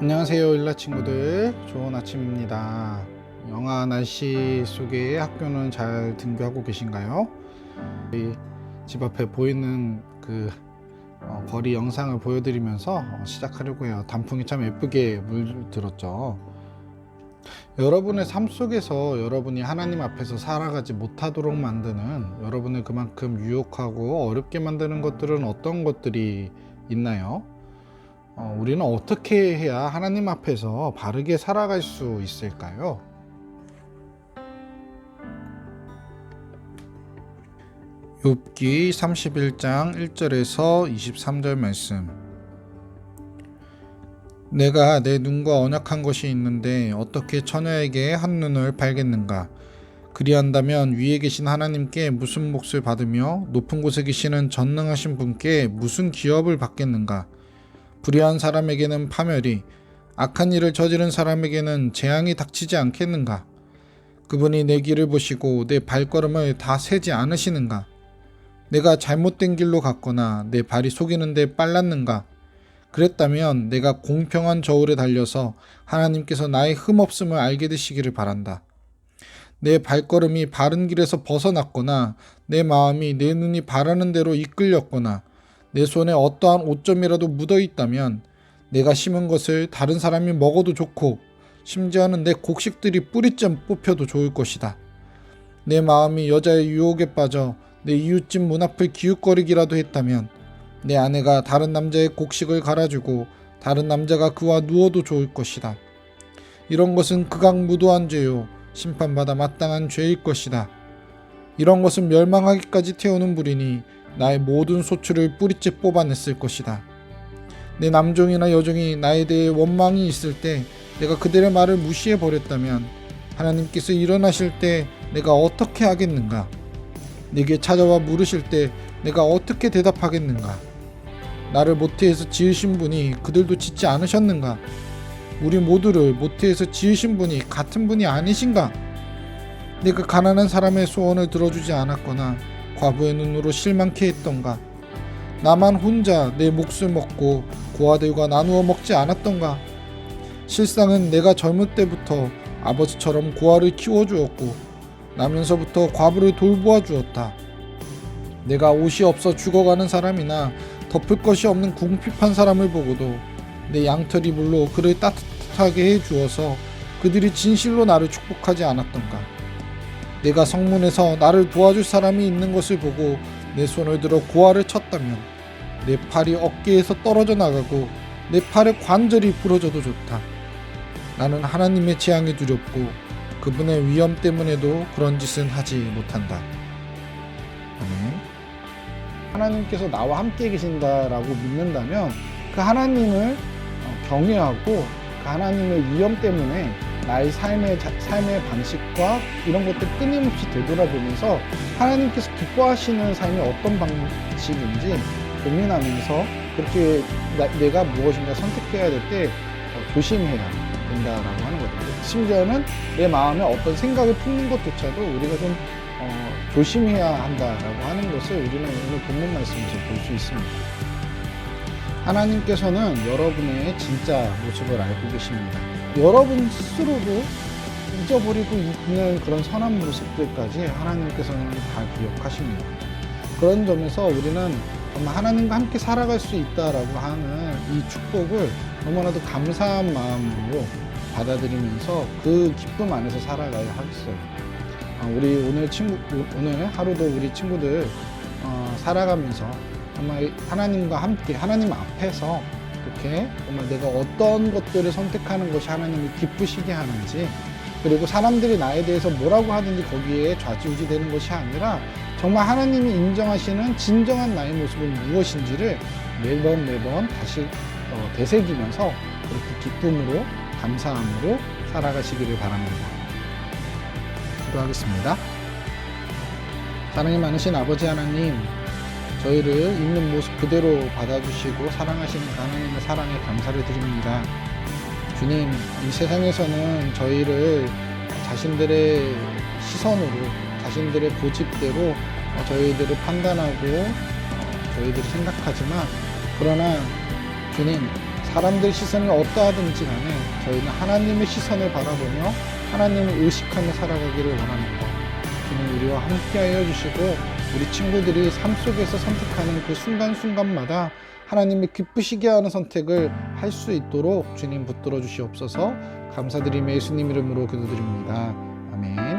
안녕하세요 일라 친구들 좋은 아침입니다 영하 날씨 속에 학교는 잘 등교하고 계신가요? 이집 앞에 보이는 그 어, 거리 영상을 보여드리면서 어, 시작하려고 해요 단풍이 참 예쁘게 물들었죠 여러분의 삶 속에서 여러분이 하나님 앞에서 살아가지 못하도록 만드는 여러분을 그만큼 유혹하고 어렵게 만드는 것들은 어떤 것들이 있나요? 어, 우리는 어떻게 해야 하나님 앞에서 바르게 살아갈 수 있을까요? 욥기 31장 1절에서 23절 말씀. 내가 내 눈과 언약한 것이 있는데 어떻게 처녀에게 한눈을 팔겠는가? 그리한다면 위에 계신 하나님께 무슨 몫을 받으며 높은 곳에 계시는 전능하신 분께 무슨 기업을 받겠는가 불의한 사람에게는 파멸이 악한 일을 저지른 사람에게는 재앙이 닥치지 않겠는가? 그분이 내 길을 보시고 내 발걸음을 다 세지 않으시는가? 내가 잘못된 길로 갔거나 내 발이 속이는데 빨랐는가? 그랬다면 내가 공평한 저울에 달려서 하나님께서 나의 흠없음을 알게 되시기를 바란다. 내 발걸음이 바른 길에서 벗어났거나 내 마음이 내 눈이 바라는 대로 이끌렸거나 내 손에 어떠한 오점이라도 묻어 있다면 내가 심은 것을 다른 사람이 먹어도 좋고 심지어는 내 곡식들이 뿌리쯤 뽑혀도 좋을 것이다. 내 마음이 여자의 유혹에 빠져 내 이웃집 문 앞을 기웃거리기라도 했다면 내 아내가 다른 남자의 곡식을 갈아주고 다른 남자가 그와 누워도 좋을 것이다. 이런 것은 극악무도한 죄요 심판받아 마땅한 죄일 것이다. 이런 것은 멸망하기까지 태우는 불이니 나의 모든 소출을 뿌리째 뽑아냈을 것이다. 내 남종이나 여종이 나에 대해 원망이 있을 때 내가 그들의 말을 무시해 버렸다면 하나님께서 일어나실 때 내가 어떻게 하겠는가? 내게 찾아와 물으실 때 내가 어떻게 대답하겠는가? 나를 모태에서 지으신 분이 그들도 짓지 않으셨는가? 우리 모두를 모태에서 지으신 분이 같은 분이 아니신가? 내가 가난한 사람의 소원을 들어주지 않았거나 과부의 눈으로 실망케 했던가? 나만 혼자 내 몫을 먹고 고아들과 나누어 먹지 않았던가? 실상은 내가 젊을 때부터 아버지처럼 고아를 키워주었고 나면서부터 과부를 돌보아 주었다. 내가 옷이 없어 죽어가는 사람이나 덮을 것이 없는 궁핍한 사람을 보고도 내 양털 이불로 그를 따뜻하게 해 주어서 그들이 진실로 나를 축복하지 않았던가. 내가 성문에서 나를 도와줄 사람이 있는 것을 보고 내 손을 들어 고아를 쳤다면 내 팔이 어깨에서 떨어져 나가고 내 팔의 관절이 부러져도 좋다. 나는 하나님의 재앙이 두렵고 그분의 위험 때문에도 그런 짓은 하지 못한다. 아멘. 하나님께서 나와 함께 계신다라고 믿는다면 그 하나님을 어, 경외하고 그 하나님의 위험 때문에 나의 삶의 자- 삶의 방식과 이런 것들 끊임없이 되돌아보면서 하나님께서 기뻐하시는 삶이 어떤 방식인지 고민하면서 그렇게 나- 내가 무엇인가 선택해야 될 때 조심해야 된다라고 하는 거죠. 심지어는 내 마음에 어떤 생각을 품는 것조차도 우리가 좀 어, 조심해야 한다라고 하는 것을 우리는 오늘 본문 말씀에서 볼 수 있습니다. 하나님께서는 여러분의 진짜 모습을 알고 계십니다. 여러분 스스로도 잊어버리고 있는 그런 선한 모습들까지 하나님께서는 다 기억하십니다. 그런 점에서 우리는 정말 하나님과 함께 살아갈 수 있다라고 하는 이 축복을 너무나도 감사한 마음으로 받아들이면서 그 기쁨 안에서 살아가야 하겠어요. 어, 우리 오늘 친구 오늘 하루도 우리 친구들 어, 살아가면서 정말 하나님과 함께 하나님 앞에서 이렇게 정말 내가 어떤 것들을 선택하는 것이 하나님을 기쁘시게 하는지 그리고 사람들이 나에 대해서 뭐라고 하든지 거기에 좌지우지 되는 것이 아니라 정말 하나님이 인정하시는 진정한 나의 모습은 무엇인지를 매번 매번 다시 어, 되새기면서 그렇게 기쁨으로 감사함으로 살아가시기를 바랍니다. 기도하겠습니다. 사랑이 많으신 아버지 하나님, 저희를 있는 모습 그대로 받아주시고 사랑하시는 하나님의 사랑에 감사를 드립니다. 주님, 이 세상에서는 저희를 자신들의 시선으로, 자신들의 고집대로 어, 저희들을 판단하고 어, 저희들이 생각하지만, 그러나 주님, 사람들 시선이 어떠하든지 간에 저희는 하나님의 시선을 바라보며 하나님을 의식하며 살아가기를 원합니다. 주님 우리와 함께 하여 주시고 우리 친구들이 삶 속에서 선택하는 그 순간순간마다 하나님이 기쁘시게 하는 선택을 할 수 있도록 주님 붙들어 주시옵소서 감사드리며 예수님 이름으로 기도드립니다. 아멘.